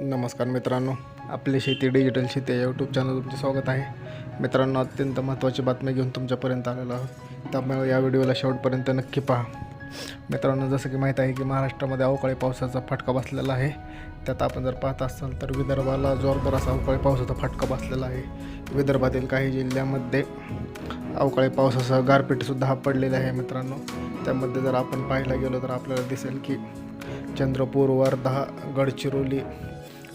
नमस्कार मित्रांनो आपली शेती डिजिटल शेती या यूट्यूब चॅनल तुमचे स्वागत आहे. मित्रांनो अत्यंत महत्त्वाची बातमी घेऊन तुमच्यापर्यंत आलेलो आहोत. त्यामुळे या व्हिडिओला शेवटपर्यंत नक्की पहा. मित्रांनो जसं की माहीत आहे की महाराष्ट्रामध्ये अवकाळी पावसाचा फटका बसलेला आहे. त्यात आपण जर पाहत असाल तर विदर्भाला जोरदार असा अवकाळी पावसाचा फटका बसलेला आहे. विदर्भातील काही जिल्ह्यामध्ये अवकाळी पावसासह गारपीटसुद्धा हा पडलेला आहे मित्रांनो. त्यामध्ये जर आपण पाहायला गेलो तर आपल्याला दिसेल की चंद्रपूर वर्धा गडचिरोली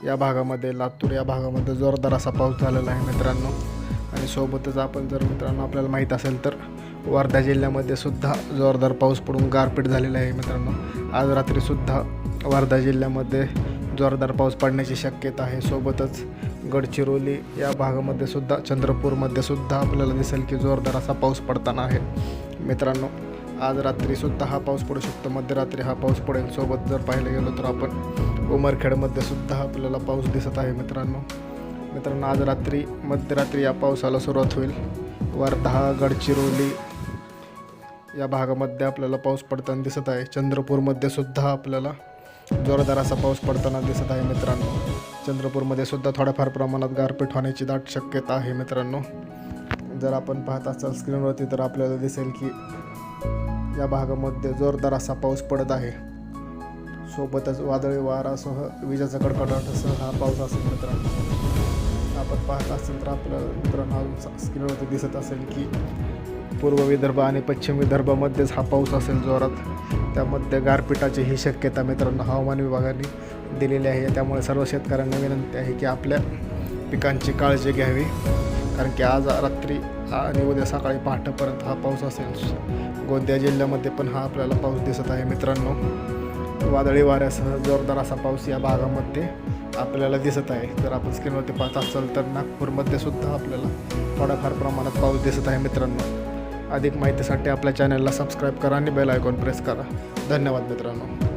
या भागामध्ये लातूर या भागामध्ये जोरदार असा पाऊस झालेला आहे मित्रांनो. आणि सोबतच आपण जर मित्रांनो आपल्याला माहीत असेल तर वर्धा जिल्ह्यामध्ये सुद्धा जोरदार पाऊस पडून गारपीट झालेला आहे मित्रांनो. आज रात्रीसुद्धा वर्धा जिल्ह्यामध्ये जोरदार पाऊस पडण्याची शक्यता आहे. सोबतच गडचिरोली या भागामध्ये सुद्धा चंद्रपूरमध्ये सुद्धा आपल्याला दिसेल की जोरदार असा पाऊस पडताना आहे. मित्रांनो आज रात्रीसुद्धा हा पाऊस पडू शकतो. मध्यरात्री हा पाऊस पडेल. सोबत जर पाहायला गेलो तर आपण उमरखेडमध्ये सुद्धा आपल्याला पाऊस दिसत आहे मित्रांनो. मित्रांनो आज रात्री मध्यरात्री या पावसाला सुरुवात होईल. वर्धा गडचिरोली या भागामध्ये आपल्याला पाऊस पडताना दिसत आहे. चंद्रपूरमध्ये सुद्धा आपल्याला जोरदार असा पाऊस पडताना दिसत आहे मित्रांनो. चंद्रपूरमध्ये सुद्धा थोड्याफार प्रमाणात गारपीट होण्याची दाट शक्यता आहे मित्रांनो. जर आपण पाहत असाल स्क्रीनवरती तर आपल्याला दिसेल की या भागामध्ये जोरदार असा पाऊस पडत आहे. सोबतच वादळी वारासह विजेचा कडकडाटासह हा पाऊस असेल मित्रांनो. आपण पाहत असेल तर आपल्या मित्रांनो अजून स्क्रीनवरती दिसत असेल की पूर्व विदर्भ आणि पश्चिम विदर्भामध्येच हा पाऊस असेल जोरात. त्यामध्ये गारपिटाची ही शक्यता मित्रांनो हवामान विभागाने दिलेली आहे. त्यामुळे सर्व शेतकऱ्यांना विनंती आहे की आपल्या पिकांची काळजी घ्यावी. कारण की आज रात्री आणि उद्या सकाळी पहाटेपर्यंत हा पाऊस असेल. गोंदिया जिल्ह्यामध्ये पण हा आपल्याला पाऊस दिसत आहे मित्रांनो. वादळी वाऱ्यासह जोरदार असा पाऊस या भागामध्ये आपल्याला दिसत आहे. जर आपण स्क्रीनवरती पाहत असाल तर नागपूरमध्ये सुद्धा आपल्याला थोड्याफार प्रमाणात पाऊस दिसत आहे मित्रांनो. अधिक माहितीसाठी आपल्या चॅनलला सबस्क्राईब करा आणि बेल आयकॉन प्रेस करा. धन्यवाद मित्रांनो.